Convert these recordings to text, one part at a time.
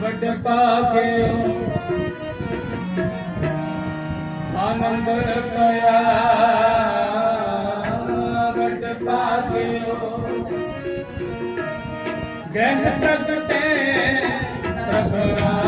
ਵੱਡ ਪਾਕੇ ਆਨੰਦ ਪਿਆ। ਵੱਡ ਪਾਕੇ ਗਹਿ ਤੱਕ ਤੇ ਪ੍ਰਭਾ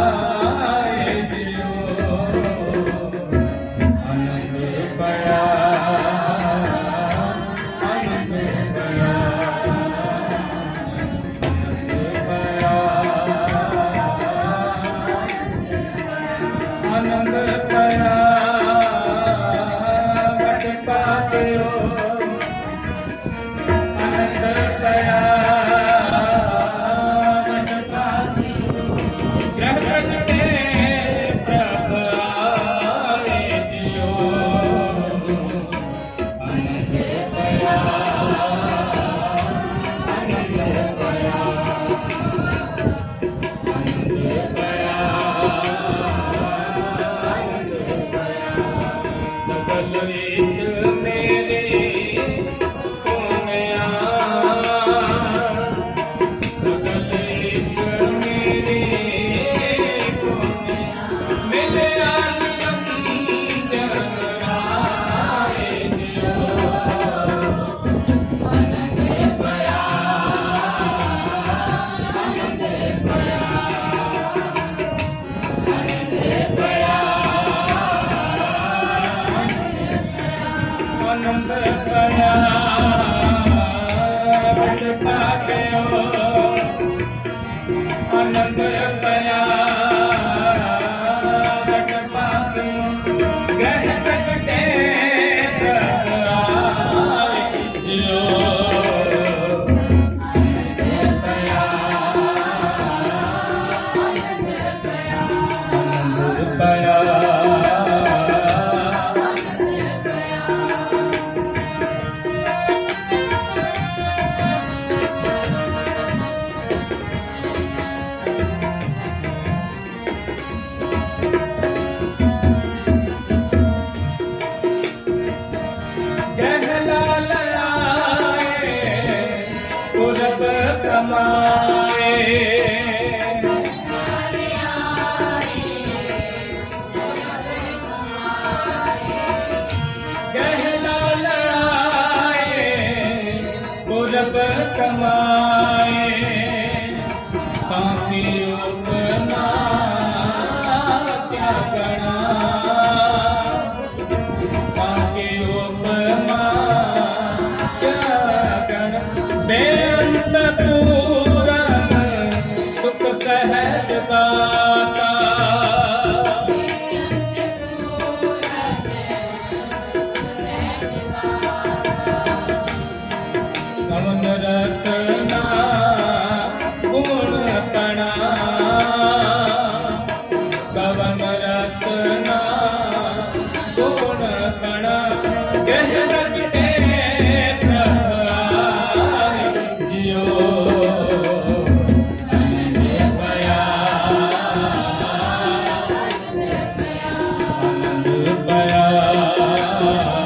no me falla. लड़ा गुल पर कमाए पियो Sete Yeah.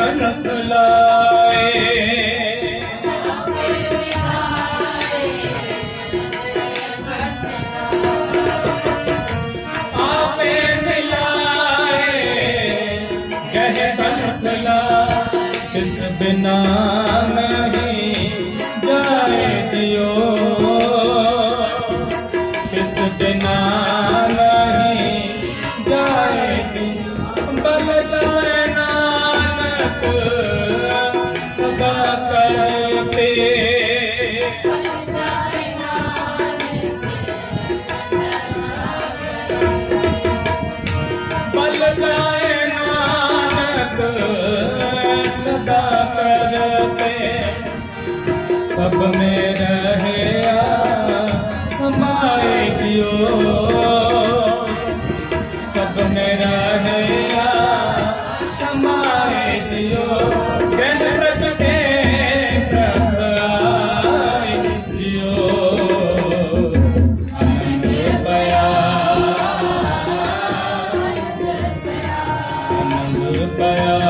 ਤਨ ਲਾਏ। ਆਪੇ ਮਿਲਾਏ ਕਹੇ ਤਨ ਲਾਏ ਇਸ ਬਿਨਾ ਸਭ ਮੇ ਰਹਿਆ, ਸਮਾਏ ਜਿਉ ਸਭ ਮੇ ਰਹਿਆ, ਸਮਾਏ ਜਿਉ ਕਹਿ ਪ੍ਰਗਟੇ ਪ੍ਰਭ ਆਏ ਆਨੰਦ ਪਿਆ। ਆਨੰਦ ਪਿਆ। ਆਨੰਦ